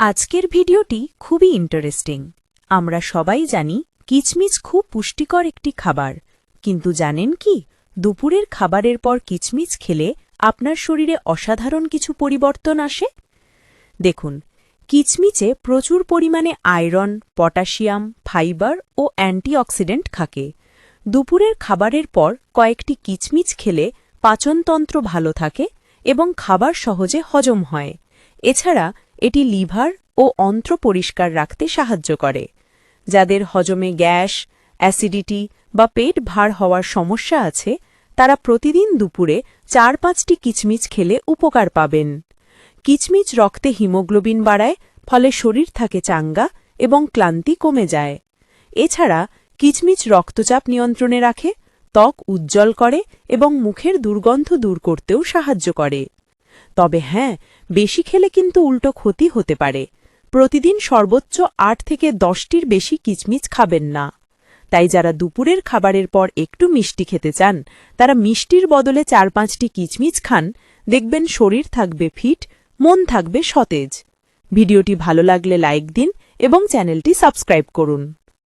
আজকের ভিডিওটি খুবই ইন্টারেস্টিং আমরা সবাই জানি কিচমিচ খুব পুষ্টিকর একটি খাবার। কিন্তু জানেন কি, দুপুরের খাবারের পর কিচমিচ খেলে আপনার শরীরে অসাধারণ কিছু পরিবর্তন আসে? দেখুন, কিচমিচে প্রচুর পরিমাণে আয়রন, পটাশিয়াম, ফাইবার ও অ্যান্টিঅক্সিডেন্ট থাকে। দুপুরের খাবারের পর কয়েকটি কিচমিচ খেলে পাচনতন্ত্র ভালো থাকে এবং খাবার সহজে হজম হয়। এছাড়া এটি লিভার ও অন্ত্র পরিষ্কার রাখতে সাহায্য করে, যাদের হজমে গ্যাস, অ্যাসিডিটি বা পেট ভার হওয়ার সমস্যা আছে, তারা প্রতিদিন দুপুরে চার পাঁচটি কিচমিচ খেলে উপকার পাবেন। কিচমিচ রক্তে হিমোগ্লোবিন বাড়ায়, ফলে শরীর থাকে চাঙ্গা এবং ক্লান্তি কমে যায়। এছাড়া কিচমিচ রক্তচাপ নিয়ন্ত্রণে রাখে, ত্বক উজ্জ্বল করে এবং মুখের দুর্গন্ধ দূর করতেও সাহায্য করে। তবে হ্যাঁ বেশি খেলে কিন্তু উল্টো ক্ষতি হতে পারে। প্রতিদিন সর্বোচ্চ আট থেকে দশটির বেশি কিচমিচ খাবেন না। তাই যারা দুপুরের খাবারের পর একটু মিষ্টি খেতে চান, তারা মিষ্টির বদলে চার পাঁচটি কিচমিচ খান। দেখবেন শরীর থাকবে ফিট, মন থাকবে সতেজ। ভিডিওটি ভালো লাগলে লাইক দিন এবং চ্যানেলটি সাবস্ক্রাইব করুন।